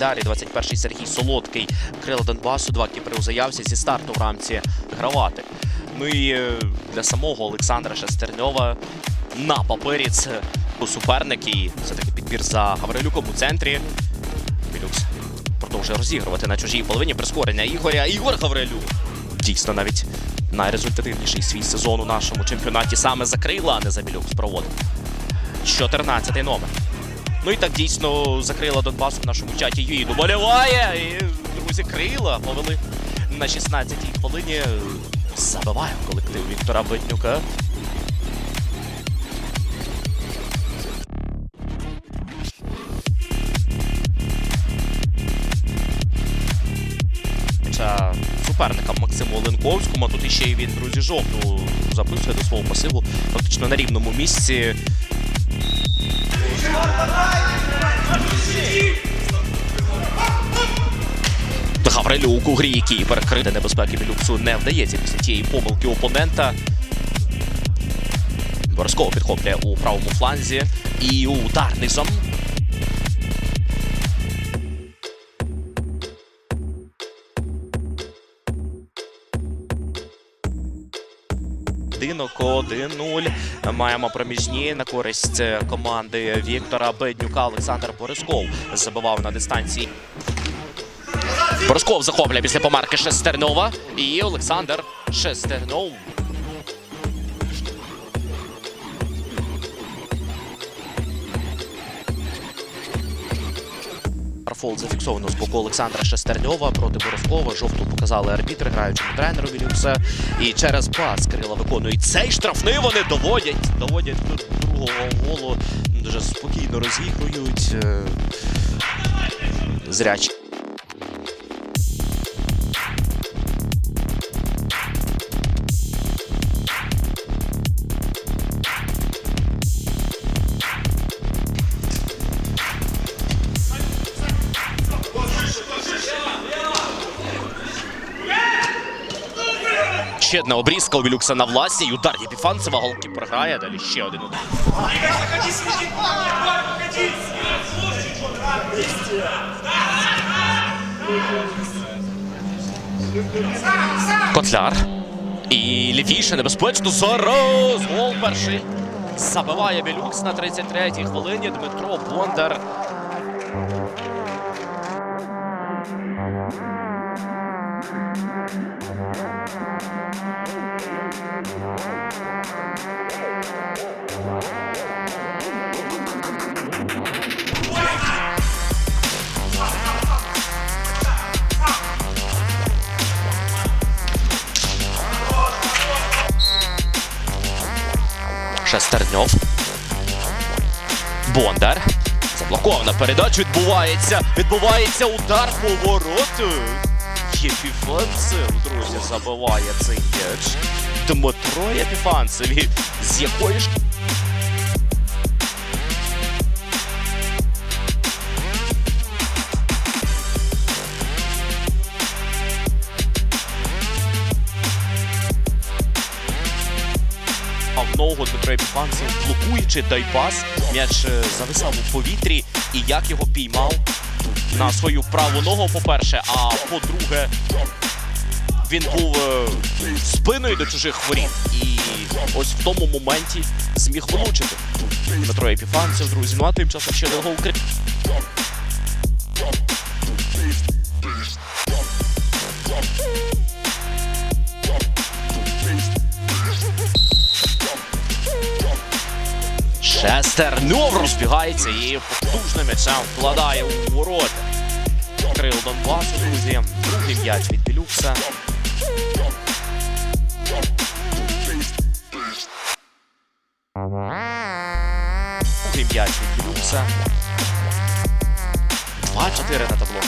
Котляр і 21-й Сергій Солодкий. Крила Донбасу, два кіпри у зі старту в рамці гравати. Ну і е, для самого Олександра Шестерньова на папері це суперник і все-таки підбір за Гаврилюком у центрі. Білюкс продовжує розігрувати на чужій половині прискорення Ігоря. Ігор Гаврилюк. Дійсно, навіть найрезультативніший свій сезон у нашому чемпіонаті саме за крила, а не за Білюкс проводив. 14-й номер. Ну і так дійсно закрила Донбасу в нашому чаті Юї доболіває. І, друзі, крила повели на 16-й хвилині. Забиває колектив Віктора Битнюка. Це суперникам Максиму Оленковському. а Тут іще й він, друзі, жовту записує до свого пасиву фактично на рівному місці. Гаврилюк у грі, який перекрити небезпеки Білюксу не вдається після тієї помилки опонента. Борськов підхоплює у правому фланзі і удар низом. Динок 1-0. Маємо проміжні на користь команди Віктора Беднюка. Олександр Борисков забивав на дистанції. Борисков захоплює після помарки Шестернова. І Олександр Шестернов. Фол зафіксовано з боку Олександра Шестерньова проти Борозкова. Жовту показали арбітри, граючому тренеру Вільюкса. І через пас Крила виконують цей штрафний. Вони доводять. Доводять до другого голу. Дуже спокійно розігрують. е, Зрячі. Ще одна обрізка у Вілюкса на власні. І удар Єпіфанцева. Голки програє. Далі ще один удар. Котляр. І лівіше небезпечно. Зараз гол перший. Забиває Білюкс на 33-й хвилині. Дмитро Бондар. Шестерньов. Бондар. Заблокована передача відбувається. Відбувається удар по вороту. Єпіфанцев, друзі, забиває цей м'яч. Дмитро Єпіфанцев. З якої ж ногу Дмитро Епіфанцев, блокуючи дай пас, м'яч е, зависав у повітрі, і як його піймав на свою праву ногу, по-перше, а по-друге, він був е, спиною до чужих воріт. І ось в тому моменті зміг влучити. Дмитро Епіфанцев, друзі. Ну а тим часом ще один гол Кри- Шестерньов розбігається і потужним м'ячем вкладає у ворота. Крил Донбасу, друзі. Другий м'яч від Білюкса. Другий м'яч від Білюкса. 2-4 на табло.